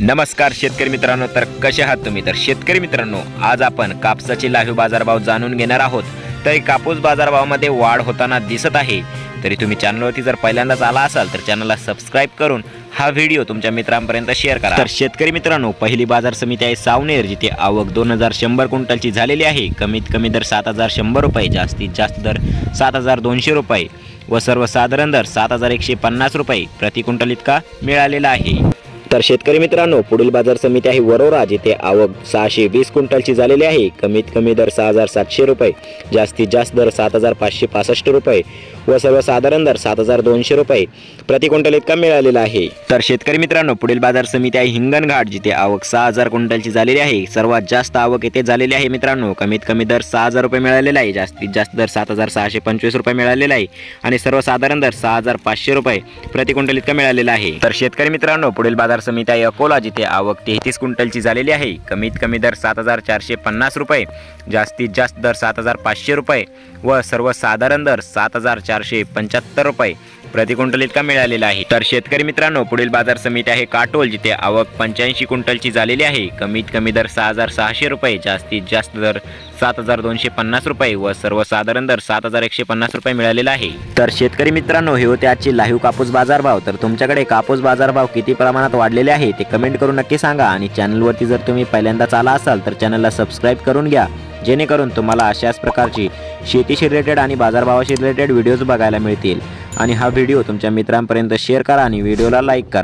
नमस्कार शेतकरी मित्रांनो तर कसे आहात तुम्ही? तर शेतकरी मित्रांनो आज आपण कापसाचे लाईव्ह बाजारभाव जाणून घेणार आहोत. तरी कापूस बाजारभावामध्ये वाढ होताना दिसत आहे. तरी तुम्ही चॅनलवरती जर पहिल्यांदाच आला असाल तर चॅनलला सबस्क्राईब करून हा व्हिडिओ तुमच्या मित्रांपर्यंत शेअर करा. तर शेतकरी मित्रांनो पहिली बाजार समिती आहे सावनेर जिथे आवक दोन हजार शंभर क्विंटलची झालेली आहे. कमीत कमी दर सात हजार शंभर रुपये जास्तीत जास्त दर सात हजार दोनशे रुपये व सर्वसाधारण दर सात हजार एकशे पन्नास रुपये प्रति क्विंटल इतका मिळालेला आहे. तर शेतकरी मित्रांनो पुढील बाजार समिती आहे वरोरा जिथे आवक सहाशे वीस क्विंटलची झालेली आहे. कमीत कमी दर सहा हजार सातशे रुपये जास्तीत जास्त दर सात हजार पाचशे पासष्ट रुपये व सर्वसाधारण दर सात हजार दोनशे रुपये प्रति क्विंटल इतका मिळालेला आहे. तर शेतकरी मित्रांनो पुढील बाजार समिती आहे हिंगणघाट जिथे आवक सहा हजार क्विंटलची झालेली आहे. सर्वात जास्त आवक येथे झालेली आहे मित्रांनो कमीत कमी दर सहा हजार रुपये मिळालेला आहे. जास्तीत जास्त दर सात हजार सहाशे पंचवीस रुपये मिळालेला आहे. आणि सर्वसाधारण दर सहा हजार पाचशे रुपये प्रति क्विंटल इतका मिळालेला आहे. तर शेतकरी मित्रांनो पुढील बाजार समिती अकोला जिथे आवक तेहतीस क्विंटलची झालेली आहे. कमीत कमी दर सात हजार चारशे पन्नास रुपये जास्तीत जास्त दर सात हजार पाचशे रुपये व सर्वसाधारण दर सात हजार चारशे पंच्याहत्तर रुपये. प्रति इतका मिळालेला आहे. तर शेतकरी मित्रांनो पुढील बाजार समिती आहे काटोल जिथे आवक पंच्याऐंशी क्विंटलची झालेली आहे. कमीत कमी दर सहा हजार सहाशे रुपये जास्तीत जास्त दर सात हजार दोनशे पन्नास रुपये व सर्वसाधारण दर सात हजार एकशे पन्नास रुपये मिळालेला आहे. तर शेतकरी मित्रांनो हे होते आजचे लाईव्ह कापूस बाजारभाव तर तुमच्याकडे कापूस बाजारभाव किती प्रमाणात वाढलेले आहे ते कमेंट करून नक्की सांगा. आणि चॅनलवरती जर तुम्ही पहिल्यांदाच आला असाल तर चॅनलला सबस्क्राईब करून घ्या. जेणेकरून तुम्हाला अशाच प्रकारची शेतीशी रिलेटेड आणि बाजारभावाशी रिलेटेड व्हिडिओज बघायला मिळतील. आणि हा व्हिडिओ तुमच्या मित्रांपर्यंत शेअर करा आणि व्हिडिओला लाईक करा.